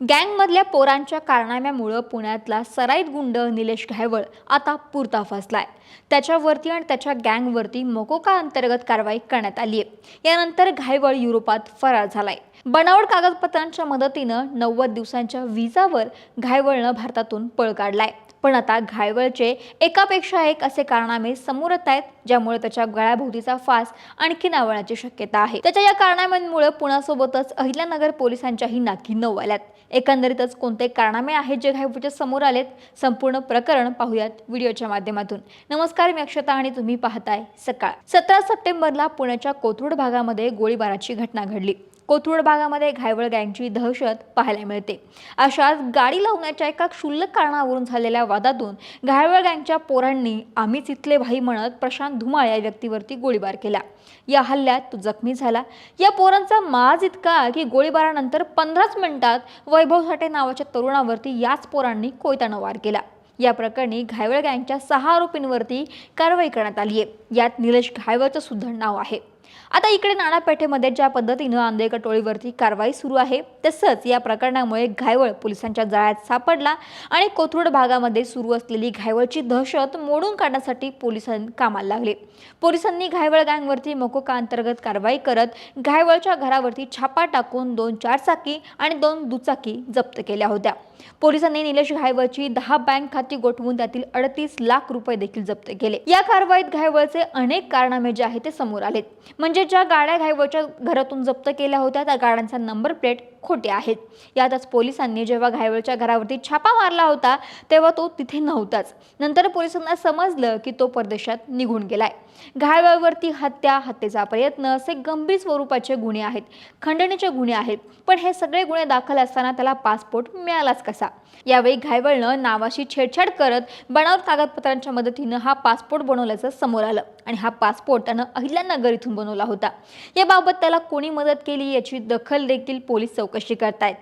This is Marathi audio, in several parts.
गँगमधल्या पोरांच्या कारनाम्यामुळं पुण्यातला सराईत गुंड निलेश घायवळ आता पुरता फसलाय. त्याच्यावरती आणि त्याच्या गँगवरती मोकोका अंतर्गत कारवाई करण्यात आली आहे यानंतर घायवळ युरोपात फरार झालाय. बनावट कागदपत्रांच्या मदतीनं नव्वद दिवसांच्या विजावर घायवळनं भारतातून पळ काढलाय. पण आता घायवळचे एकापेक्षा एक असे कारनामे समोर येत आहेत ज्यामुळे त्याच्या गळ्याभोवतीचा फास आणखी नावळण्याची शक्यता आहे. त्याच्या या कारनाम्यांमुळे पुण्यासोबतच अहिल्यानगर पोलिसांच्याही नाकी नऊ आल्यात. एकंदरीतच कोणते कारनामे आहेत जे घायवळच्या समोर आलेत संपूर्ण प्रकरण पाहूयात व्हिडिओच्या माध्यमातून. नमस्कार मी अक्षता आणि तुम्ही पाहताय सकाळ. सतरा सप्टेंबरला पुण्याच्या कोथरूड भागामध्ये गोळीबाराची घटना घडली. कोथरूड भागामध्ये घायवळ गँगची दहशत पाहायला मिळते. अशाच गाडी लावण्याच्या एका क्षुल्लक कारणावरून झालेल्या वादातून घायवळ गँगच्या पोरांनी आम्हीच इथले भाई म्हणत प्रशांत धुमाळ या व्यक्तीवरती गोळीबार केला. या हल्ल्यात तो जखमी झाला. या पोरांचा माज इतका की गोळीबारानंतर पंधराच मिनिटात वैभव साठे नावाच्या तरुणावरती याच पोरांनी कोयतानं वार केला. या प्रकरणी घायवळ गँगच्या सहा आरोपींवरती कारवाई करण्यात आली आहे यात निलेश घायवळचं सुद्धा नाव आहे. आता इकडे नाणापेठेमध्ये ज्या पद्धतीनं आंदेकर टोळीवरती कारवाई सुरू आहे तसंच या प्रकरणामुळे घायवळ पोलिसांच्या जाळ्यात सापडला आणि कोथरूड भागामध्ये सुरू असलेली घायवळची दहशत मोडून काढण्यासाठी पोलिसांनी कामाला लागले. पोलिसांनी घायवळ गँगवरती मोकोका अंतर्गत कारवाई करत घायवळच्या घरावरती छापा टाकून दोन चारचाकी आणि दोन दुचाकी जप्त केल्या होत्या. पोलिसांनी निलेश घायवळची दहा बँक खाती गोठवून त्यातील अडतीस लाख रुपये देखील जप्त केले. या कारवाईत घायवळचे अनेक कारनामे जे आहेत ते समोर आलेत. म्हणजे ज्या गाड्या घायवळच्या घरातून जप्त केल्या होत्या त्या गाड्यांचा नंबर प्लेट खोटे आहेत. यातच पोलिसांनी जेव्हा घायवळच्या घरावरती छापा मारला होता तेव्हा तो तिथे नव्हताच. नंतर पोलिसांना समजलं की तो परदेशात निघून गेलाय. घायवळवरती हत्या हत्येचा प्रयत्न असे गंभीर स्वरूपाचे गुन्हे आहेत खंडणीचे गुन्हे आहेत. पण हे सगळे गुन्हे दाखल असताना त्याला पासपोर्ट मिळालाच कसा? यावेळी घायवळनं नावाशी छेडछाड करत बनावट कागदपत्रांच्या मदतीनं हा पासपोर्ट बनवल्याचं समोर आलं. आणि हा पासपोर्ट त्यानं अहिल्यानगर इथून बनवला होता. याबाबत त्याला कोणी मदत केली याची दखल देखील पोलीस चौकशी करतायत.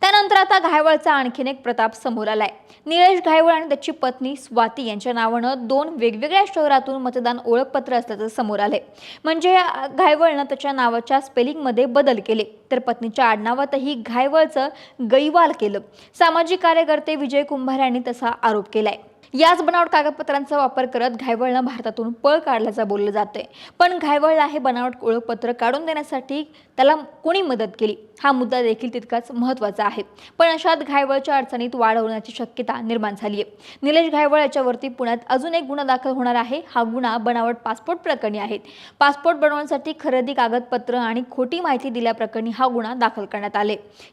त्यानंतर आता घायवळचा आणखीन एक प्रताप समोर आलाय. निलेश घायवळ आणि त्याची पत्नी स्वाती यांच्या नावानं दोन वेगवेगळ्या शहरातून मतदान ओळखपत्र असल्याचं समोर आलंय. म्हणजे या घायवळनं त्याच्या नावाच्या स्पेलिंगमध्ये बदल केले. तर पत्नीच्या आडनावातही घायवळचं गैवाल केलं. सामाजिक कार्यकर्ते विजय कुंभार यांनी तसा आरोप केलाय. याच बनावट कागदपत्रांचा वापर करत घायवळनं भारतातून पळ काढल्याचं बोललं जातंय. पण घायवळला हे बनावट ओळखपत्र काढून देण्यासाठी त्याला कोणी मदत केली? हा मुद्दा देखील तितकाच महत्त्वाचा आहे. पण अशात घायवळच्या अडचणीत वाढ होण्याची शक्यता निर्माण झाली आहे निलेश घायवळ याच्यावरती पुण्यात अजून एक गुन्हा दाखल होणार आहे. हा गुन्हा बनावट पासपोर्ट प्रकरणी आहे. पासपोर्ट बनवण्यासाठी खरेदी कागदपत्र आणि खोटी माहिती दिल्याप्रकरणी हा गुन्हा दाखल करण्यात आले.